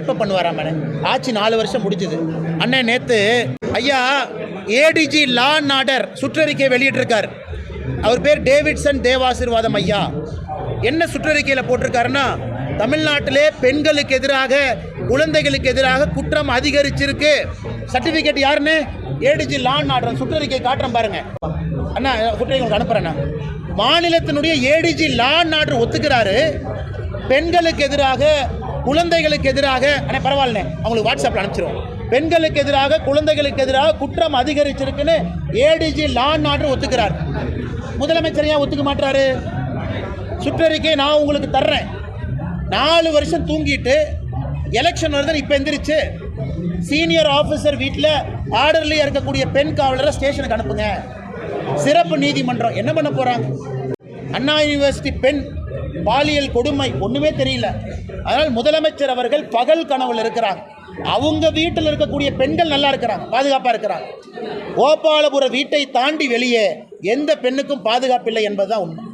எப்போ பண்ணுவாராம் ஆட்சி நாலு வருஷம் முடிஞ்சுது. அண்ணன் நேற்று ஐயா ஏடிஜி லா அண்ட் ஆர்டர் சுற்றறிக்கை வெளியிட்டிருக்கார். அவர் பேர் டேவிட்சன் தேவாசிர்வாதம் ஐயா. என்ன சுற்றறிக்கையில் போட்டிருக்காருன்னா தமிழ்நாட்டிலே பெண்களுக்கு எதிராக குழந்தைகளுக்கு எதிராக குற்றம் அதிகரிச்சிருக்கு. சர்டிஃபிகேட் யாருன்னு? ஏடிஜி லா அண்ட் ஆர்டர் சுற்றறிக்கை காட்டுறேன் பாருங்க. அண்ணா சுற்றறிக்கை உங்களுக்கு அனுப்புறேண்ணா மாநிலத்தினுடைய ஏடிஜி லா அண்ட் ஆர்டர் ஒத்துக்கிறாரு. பெண்களுக்கு எதிராக குழந்தைகளுக்கு எதிராக அண்ணே பரவாயில்ல அவங்களுக்கு வாட்ஸ்அப்பில் அனுப்பிச்சிருவோம். பெண்களுக்கு எதிராக குழந்தைகளுக்கு எதிராக குற்றம் அதிகரிச்சிருக்குன்னு ஏடிஜி லான் நாட்டு ஒத்துக்கிறார். முதலமைச்சர் ஏன் ஒத்துக்க மாட்டாரு? சுற்றறிக்கை நான் உங்களுக்கு தர்றேன். நாலு வருஷம் தூங்கிட்டு எலெக்ஷன் வருதுன்னு இப்போ எந்திரிச்சு சீனியர் ஆஃபீஸர் வீட்டில் ஆர்டர்லேயே இருக்கக்கூடிய பெண் காவலரை ஸ்டேஷனுக்கு அனுப்புங்க. சிறப்பு நீதிமன்றம் என்ன பண்ண போகிறாங்க அண்ணா யூனிவர்சிட்டி பெண் பாலியல் கொடுமை ஒன்றுமே தெரியல. அதனால் முதலமைச்சர் அவர்கள் பகல் கனவுல இருக்கிறாங்க. அவங்க வீட்டில் இருக்கக்கூடிய பெண்கள் நல்லா இருக்கிறாங்க பாதுகாப்பாக இருக்கிறாங்க. கோபாலபுர வீட்டை தாண்டி வெளியே எந்த பெண்ணுக்கும் பாதுகாப்பில்லை என்பதுதான் உண்மை.